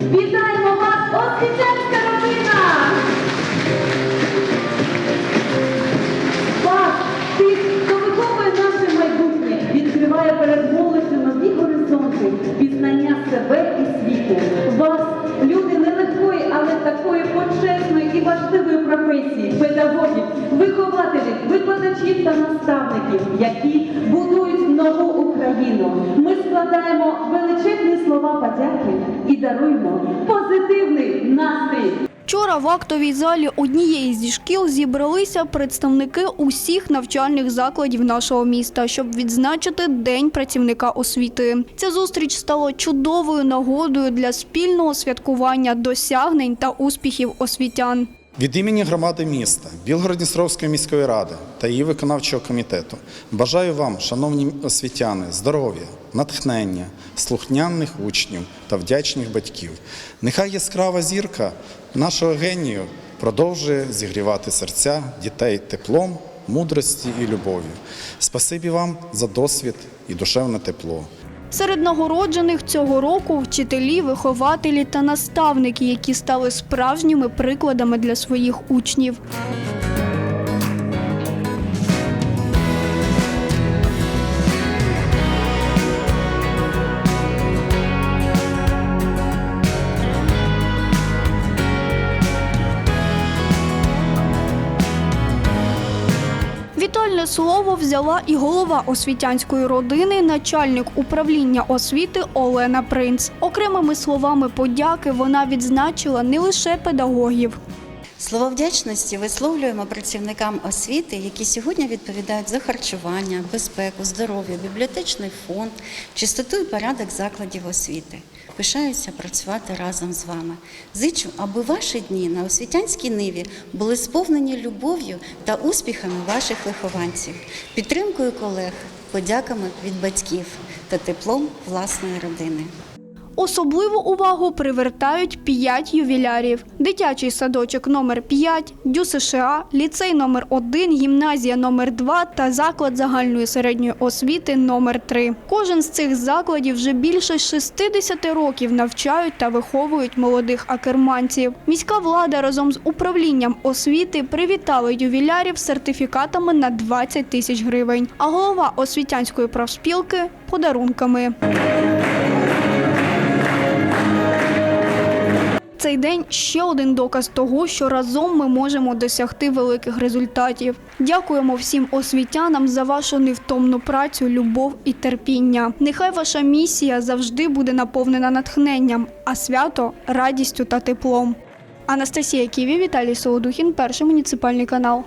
Вітаємо вас, освітянська родина! Вас, тих, хто виховує наше майбутнє, відкриває перед молоддю нові горизонти, пізнання себе і світу. Вас, люди нелегкої, але такої почесної і важливої професії, педагогів, вихователів, викладачів та наставників, які будують нову Україну. Ми складаємо величезні слова подяки і даруємо позитивний настрій. Вчора в актовій залі однієї зі шкіл зібралися представники усіх навчальних закладів нашого міста, щоб відзначити День працівника освіти. Ця зустріч стала чудовою нагодою для спільного святкування досягнень та успіхів освітян. Від імені громади міста, Білгород-Дністровської міської ради та її виконавчого комітету бажаю вам, шановні освітяни, здоров'я, натхнення, слухняних учнів та вдячних батьків. Нехай яскрава зірка нашого генію продовжує зігрівати серця дітей теплом, мудрості і любов'ю. Спасибі вам за досвід і душевне тепло. Серед нагороджених цього року вчителі, вихователі та наставники, які стали справжніми прикладами для своїх учнів. Вітальне слово взяла і голова освітянської родини, начальник управління освіти Олена Принц. Окремими словами подяки вона відзначила не лише педагогів. Слова вдячності висловлюємо працівникам освіти, які сьогодні відповідають за харчування, безпеку, здоров'я, бібліотечний фонд, чистоту і порядок закладів освіти. Пишаюся працювати разом з вами. Зичу, аби ваші дні на освітянській ниві були сповнені любов'ю та успіхами ваших вихованців, підтримкою колег, подяками від батьків та теплом власної родини. Особливу увагу привертають п'ять ювілярів: дитячий садочок номер 5 ДЮ США, ліцей номер 1 гімназія номер 2 та заклад загальної середньої освіти номер 3 Кожен з цих закладів вже більше 60 років навчають та виховують молодих акерманців. Міська влада разом з управлінням освіти привітали ювілярів сертифікатами на 20 тисяч гривень, а голова освітянської профспілки подарунками. Цей день ще один доказ того, що разом ми можемо досягти великих результатів. Дякуємо всім освітянам за вашу невтомну працю, любов і терпіння. Нехай ваша місія завжди буде наповнена натхненням, а свято радістю та теплом. Анастасія Ківі, Віталій Солодухін, перший муніципальний канал.